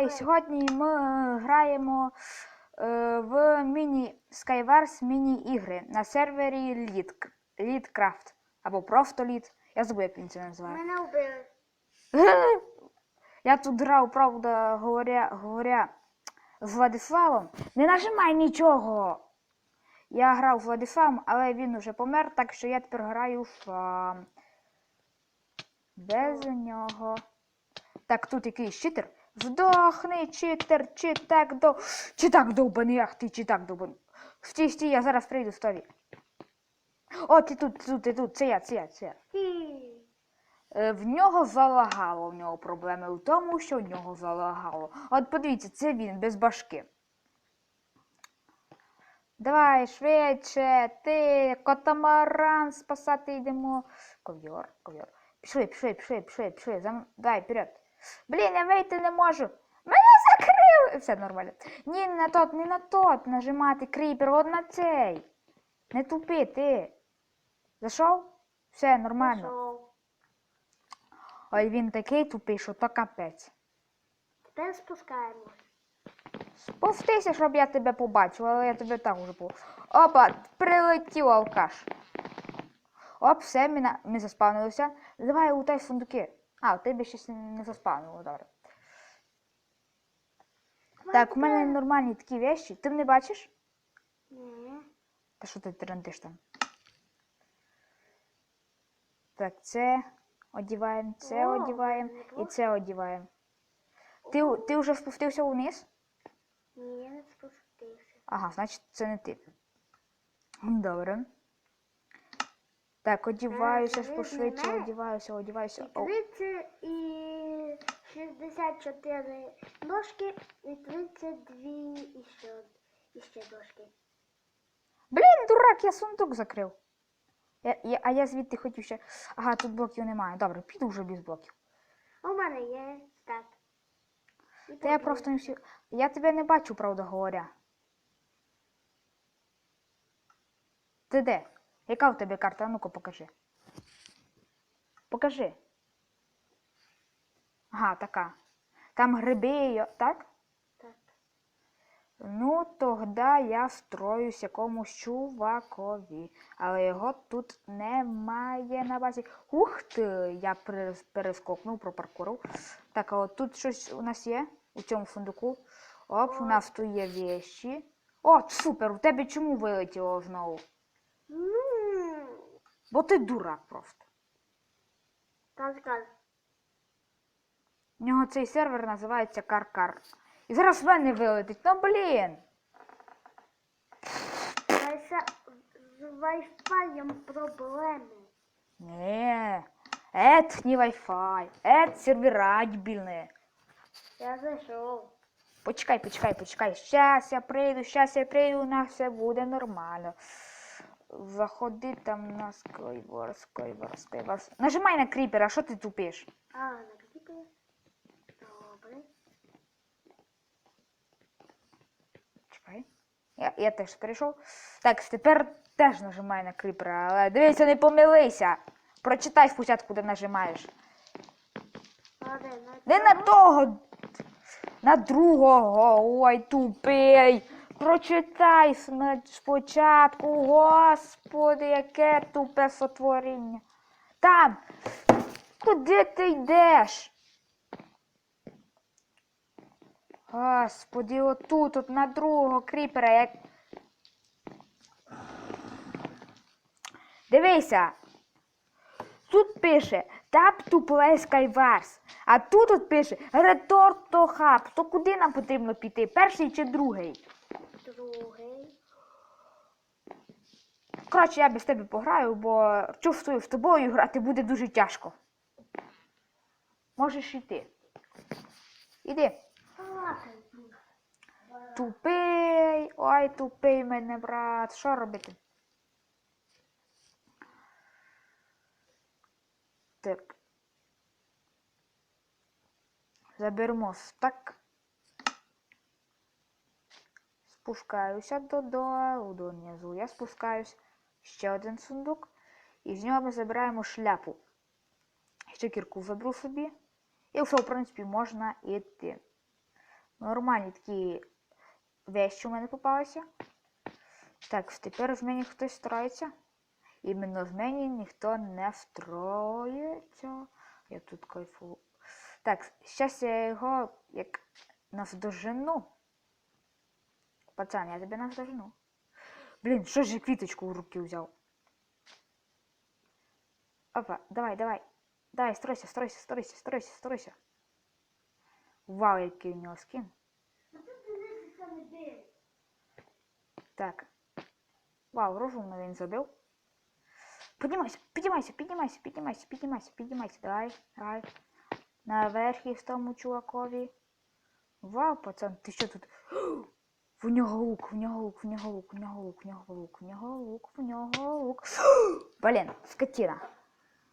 І сьогодні ми граємо е, в міні Skywars міні-ігри на сервері Lead, Leadcraft або просто Lead. Я забув, як він це називає. Мене вбили. Я тут грав, правда, говоря, говоря з Владиславом. Не нажимай нічого. Я грав з Владиславом, але він уже помер, так що я тепер граю сам. Без нього. Так, тут якийсь читер. Вдохни, читер, чи так до. Чи так довбаний, ах ти, чи так довбаний. Стій, стій, я зараз прийду з. О, ти тут, ти тут, ти тут, це я, це я, це я. Е, В нього залагало, в нього проблеми в тому, що в нього залагало. От подивіться, це він без башки. Давай швидше, ти, котамаран, спасати йдемо. Ковьор, ковьор. Пішли, пішли, пішли, пішли, пішли. За... Давай, вперед. Блін, я вийти не можу. Мене закрили. Все нормально. Ні, не на тот, не на тот нажимати кріпер, от на цей. Не тупи, ти. Зайшов? Все, нормально. Пішов. Ой, він такий тупий, що то капець. Тепер спускаємось. Повтися, щоб я тебе побачив, але я тебе так уже по. Опа, прилетів алкаш. Оп, все, ми, на... ми заспавнилися. Давай лутай сундуки. А, у тебе щось не заспавнило, добре. Так, у мене нормальні такі вещі. Ти мене бачиш? Ні. Та що ти трендиш там? Так, це одіваємо, це одіваємо і це одіваємо. Ти, ти вже спустився вниз? Ні, я не спустився. Ага, значить це не ти. Добре. Так, одіваюся ж ви пошвидше, одіваюся, одіваюся. І 30 і 64 дошки, і 32 і ще, і ще дошки. Блін, дурак, я сундук закрив. Я, я, а я звідти хотів ще. Ага, тут блоків немає. Добре, піду вже без блоків. У мене є так. І Та я просто не всі. Я тебе не бачу, правда говоря. Ти де? Яка в тебе карта? Ну-ка покажи. Покажи. Ага, така. Там гриби, так? Так. Ну, тогда я строюсь якомусь чувакові. Але його тут немає на базі. Ух ти! Я перес- перескокнув, пропаркурив. Так, а от тут щось у нас є у цьому сундуку. Оп, у нас тут є вещі. О, супер! У тебе чому вилетіло знову? Ну, Бо ти дурак просто. так, так. У нього цей сервер називається Каркар. І зараз в мене вилетить. Ну блін! Вайса- З Wi-Fi проблеми. Не, это не Wi-Fi, это сервера дебильные. Я зайшов. Почекай, почекай, почекай. Щас я прийду, щас я прийду, у нас все буде нормально. Заходи там на Skywars, Skywars, Skywars. Нажимай на кріпер, а що ти тупиш? А, на кліпі. Добре. Чекай. Я, я теж перейшов. Так, тепер теж нажимай на кріпер, але дивися, не помилися. Прочитай спочатку, де нажимаєш. На Не на того, на другого. Ой, тупий. Прочитай спочатку, господи, яке тупе сотворіння. Там. Куди ти йдеш? Господи, отут, от на другого кріпера, як. Дивися. Тут пише to play Skywars. А тут от пише to Hub. То куди нам потрібно піти? Перший чи другий? Другий. Коротше, я без тебе пограю, бо чувствую, з тобою грати буде дуже тяжко. Можеш йти. Іди. Тупий. Ой, тупий мене, брат. Що робити? Так. Заберемо стак. Спускаюся додолу, донизу. Я спускаюсь. Ще один сундук. І з нього ми забираємо шляпу. Ще кірку заберу собі. І все, в принципі, можна йти. Нормальні такі вещі у мене попалися. Так, тепер в мені хтось строїться. Іменно в мені ніхто не встроїться. Я тут кайфую. Так, зараз я його як навдожену. Пацан, я тебе навдожену. Блін, що ж я квіточку в руки взяв? Опа, давай, давай. Давай, стройся, стройся, стройся, стройся, стройся. Вау, який у нього скін. Ну тут дивитися не бий. Так. Вау, розумно він забив. Піднімайся, піднімайся, піднімайся, піднімайся, піднімайся, піднімайся. Давай, давай. Наверх їх тому чувакові. Вау, пацан, ти що тут? В нього лук, в нього лук, в нього лук, в нього лук, в нього лук, в нього лук, в нього лук. Блін, скотіна.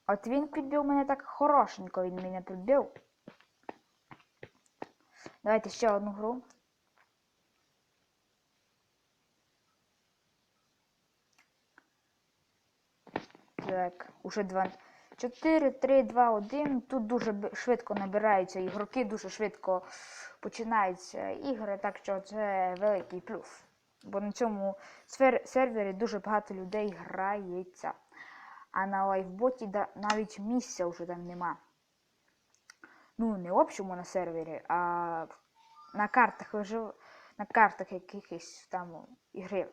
От він підбив мене так хорошенько, він мене підбив. Давайте ще одну гру. Так, уже 2. 4, 3, 2, 1. Тут дуже швидко набираються ігроки, дуже швидко починаються ігри, так що це великий плюс. Бо на цьому сервері дуже багато людей грається. А на лайфботі навіть місця вже там нема. Ну, не в общому на сервері, а на картах вижив... на картах якихось там ігри.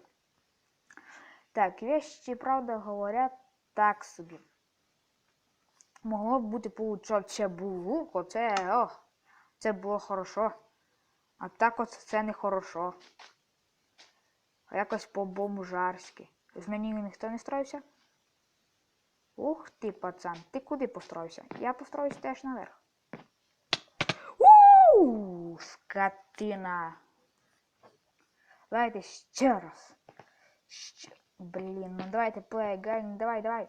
Так, вещи, правда, говорять так собі. Могло б бути получав ще було, оце, ох, це було хорошо. А так от це не хорошо. А якось по-бомжарськи. В мені ніхто не строївся? Ух ти, пацан, ти куди построївся? Я построюсь теж наверх. Ууу, скотина. Давайте ще раз. Ще. Блін, ну давайте play again, ну давай, давай.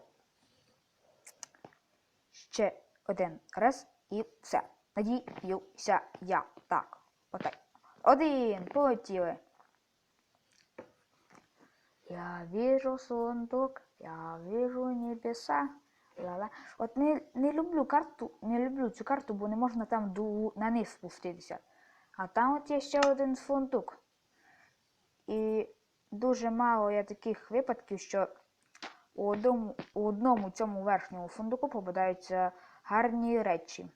Ще один раз і все. Надіюся я. Так, отак. Один, полетіли. Я вижу сундук, я вижу небеса. Ла-ла. От не, не люблю карту, не люблю цю карту, бо не можна там ду, на низ спуститися. А там от є ще один сундук. І дуже мало є таких випадків, що у одному, у одному цьому верхньому фундуку попадаються гарні речі.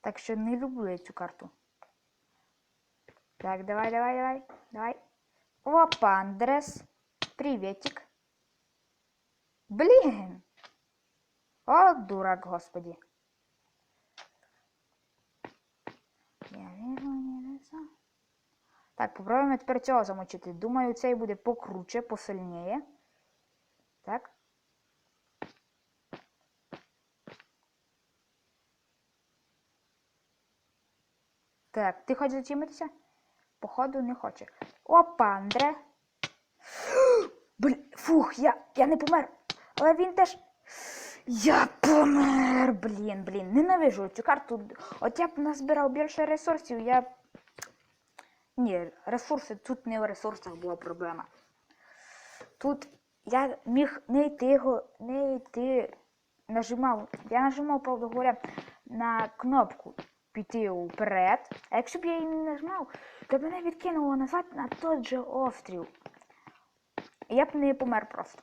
Так що не люблю я цю карту. Так, давай, давай, давай, давай. Опа, Андрес. Приветик. Блін. О, дурак, господи. Я вірю, не. Так, попробуємо тепер цього замочити. Думаю, цей буде покруче, посильніє. Так. Так, ти хочеш зачимитися? Походу не хоче. Опа, Андре. Блін, фух, я, я не помер. Але він теж. Я помер. Блін, блін. Ненавижу цю карту. От я б назбирав більше ресурсів, я. Ні, ресурси тут не в ресурсах була проблема. Тут я міг не йти його, не йти. Нажимав. Я нажимав, правда говоря, на кнопку піти вперед. А якщо б я її не нажимав, то б мене відкинуло назад на той же острів. Я б не помер просто.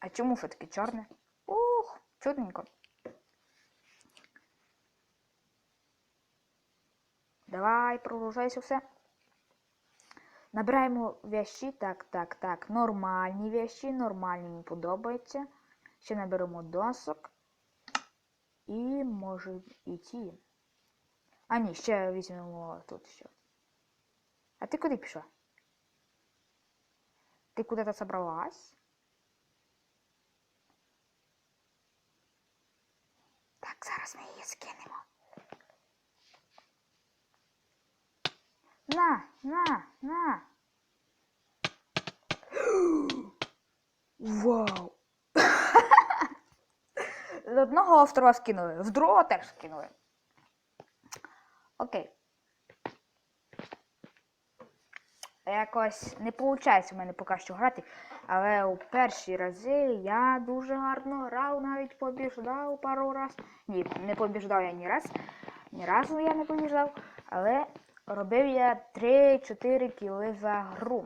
А чому все таке чорне? Ух, чудненько. Давай, прогружайся все. Набираємо вещі. Так, так, так. Нормальні вещі, нормальні мені подобаються. Ще наберемо досок. І може ті. А ні, ще візьмемо тут ще. А ти куди пішла? Ти куди-то собралась? Так, зараз ми її скинемо. На, на, на. Вау. З одного острова скинули, з другого теж скинули. Окей. Якось не виходить у мене поки що грати, але у перші рази я дуже гарно грав, навіть побіждав пару раз. Ні, не побіждав я ні раз. Ні разу я не побіждав. Але робив я 3-4 кіли за гру.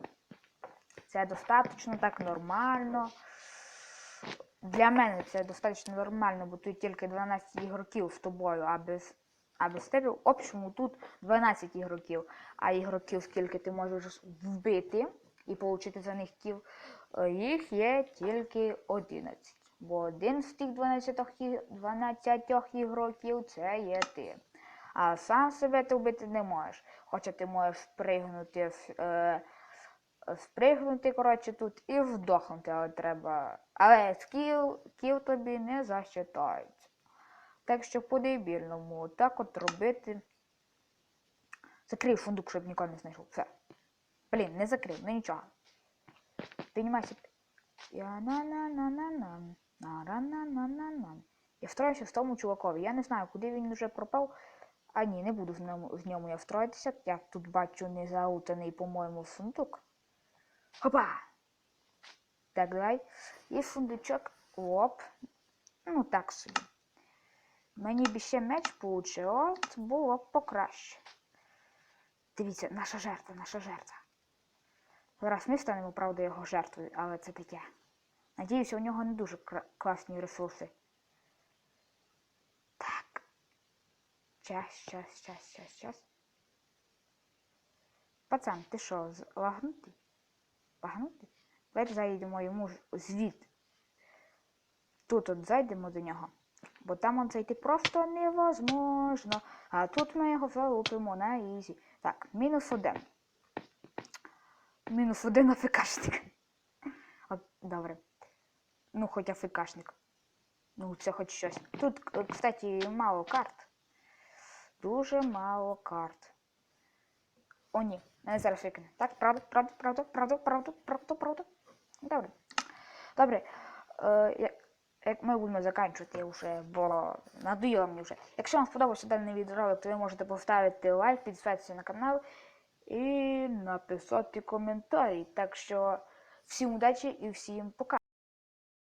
Це достатньо так нормально. Для мене це достатньо нормально, бо тут тільки 12 ігроків з тобою, а без, а без тебе в общому тут 12 ігроків. А ігроків, скільки ти можеш вбити і отримати за них кіл, е, їх є тільки 11. Бо один з тих 12, 12 ігроків це є ти. А сам себе ти вбити не можеш. Хоча ти можеш впригнути. Е, спригнути, коротше, тут і вдохнути, але треба. Але скіл, кіл тобі не засчитається. Так що по-дебільному, так от робити. Закрив фундук, щоб нікого не знайшов. Все. Блін, не закрив, ну нічого. Піднімайся. Я на на на на на на на на на на Я встроюся в тому чувакові. Я не знаю, куди він вже пропав. А ні, не буду в ньому, в ньому я встроїтися. Я тут бачу не заутаний, по-моєму, сундук. Хопа! Так, давай. І сундучок. Оп. Ну так собі. Мені б ще меч получив, от було б покраще. Дивіться, наша жертва, наша жертва. Зараз ми станемо, правда, його жертвою, але це таке. Надіюся, у нього не дуже класні ресурси. Час, час, час, час, час. Пацан, ти що, лагнутий? Лагнутий? Давайте зайдемо йому звід. Тут от зайдемо до нього. Бо там от зайти просто невозможно. А тут ми його залупимо на ізі. Так, мінус один. Мінус один АФКшник. От, добре. Ну, хоч АФКшник. Ну, це хоч щось. Тут, кстати, мало карт. Дуже мало карт. О, ні, мене зараз викине. Так, правда, правда, правда, правда, правда, правда, правда. Добре. Добре. Е, як ми будемо закінчувати вже, бо надоїло мені вже. Якщо вам сподобався даний відеоролик, то ви можете поставити лайк, підписатися на канал і написати коментарі. Так що всім удачі і всім пока.